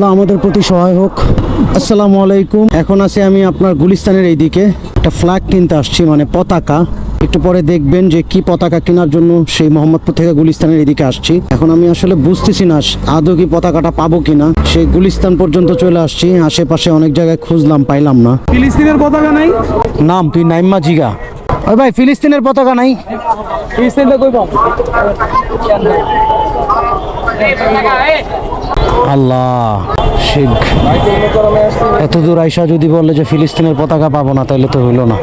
আল্লাহ আমাদের প্রতি সহায় হোক। আসসালামু আলাইকুম। এখন আছি আমি আপনার গুলিস্তানের এইদিকে। একটা ফ্ল্যাগ কিনতে আসছি মানে পতাকা। একটু পরে দেখবেন যে কি পতাকা কেনার জন্য সেই মোহাম্মদপুর থেকে গুলিস্তানের এদিকে আসছি। এখন আমি আসলে বুঝতেছি না আদৌ কি পতাকাটা পাবো কিনা। সেই গুলিস্তান পর্যন্ত চলে আসছি। আশেপাশে অনেক জায়গায় খুঁজলাম পাইলাম না। ফিলিস্তিনের পতাকা নাই? নাম তুই নাইম্মা জিগা। ওই ভাই ফিলিস্তিনের পতাকা নাই। ফিলিস্তিনটা কই পাবো? আল্লাহ শিখ। এত দূর আইসা যদি বলে যে ফিলিস্তিনের পতাকা পাবো না তাহলে তো হইল না।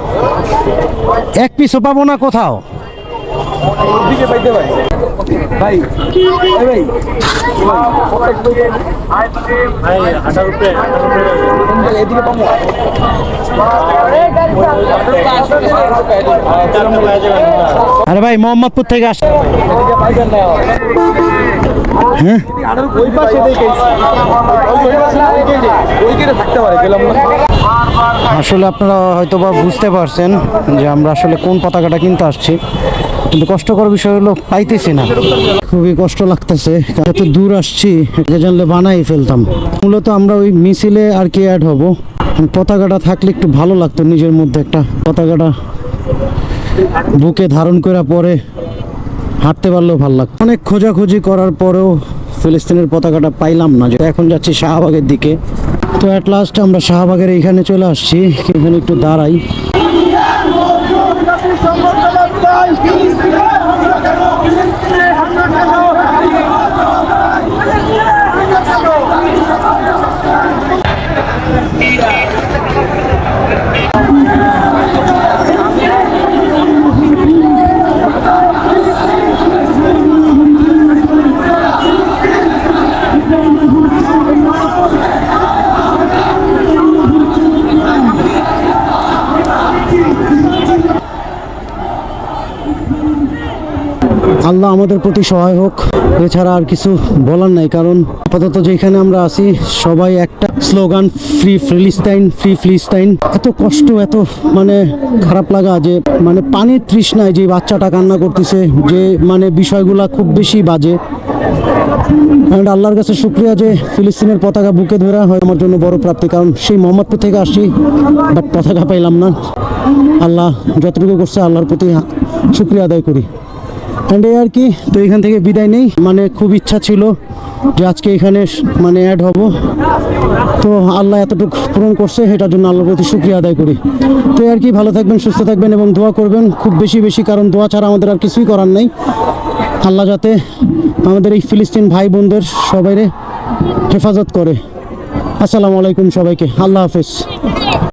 এক পিসও পাবো না কোথাও। আরে ভাই মোহাম্মদপুর থেকে আস হ্যাঁ? আসলে আপনারা হয়তো বা বুঝতে পারছেন যে আমরা আসলে কোন পতাকাটা কিনতে আসছি। কিন্তু কষ্টকর বিষয় হলো পাইতেছি না। খুবই কষ্ট লাগতেছে। এত দূর আসছি এটা জানলে বানাই ফেলতাম। মূলত আমরা ওই মিছিলে আর কি অ্যাড হব। পতাকাটা থাকলে একটু ভালো লাগতো নিজের মধ্যে একটা। পতাকাটা বুকে ধারণ করা পরে হাঁটতে পারলেও ভালো লাগতো। অনেক খোঁজাখুঁজি করার পরেও ফিলিস্তিনের পতাকাটা পাইলাম না, যে এখন যাচ্ছি শাহবাগের দিকে। তো অ্যাট লাস্ট আমরা শাহবাগের এইখানে চলে আসছি, এখানে একটু দাঁড়াই। আল্লাহ আমাদের প্রতি সহায় হোক। এছাড়া আর কিছু বলার নাই, কারণ আপাতত যেখানে আমরা আছি, সবাই একটা স্লোগান ফ্রি ফিলিস্তাইন ফ্রি ফিলিস্তাইন এত কষ্ট, এত মানে খারাপ লাগা যে মানে পানির তৃষ্ণায় যে বাচ্চাটা কান্না করতেছে, যে মানে বিষয়গুলা খুব বেশি বাজে। অ্যান্ড আল্লাহর কাছে শুক্রিয়া যে ফিলিস্তিনের পতাকা বুকে ধরা হয় আমার জন্য বড় প্রাপ্তি, কারণ সেই মোহাম্মদপুর থেকে আসছি বাট পতাকা পাইলাম না। আল্লাহ যতটুকু করছে আল্লাহর প্রতি শুক্রিয়া আদায় করি। অ্যান্ড আর কি, তো এখান থেকে বিদায় নেই। মানে খুব ইচ্ছা ছিল যে আজকে এখানে মানে অ্যাড হব। তো আল্লাহ এতটুকু পূরণ করছে, এটার জন্য আল্লাহর প্রতি শুক্রিয়া আদায় করি। তো আর কি, ভালো থাকবেন, সুস্থ থাকবেন এবং দোয়া করবেন। খুব বেশি বেশি, কারণ দোয়া ছাড়া আমাদের আর কিছুই করার নেই। আল্লাহ যাতে আমাদের এই ফিলিস্তিন ভাই বোনদের সবাইরে হেফাজত করে। আসসালামু আলাইকুম সবাইকে। আল্লাহ হাফেজ।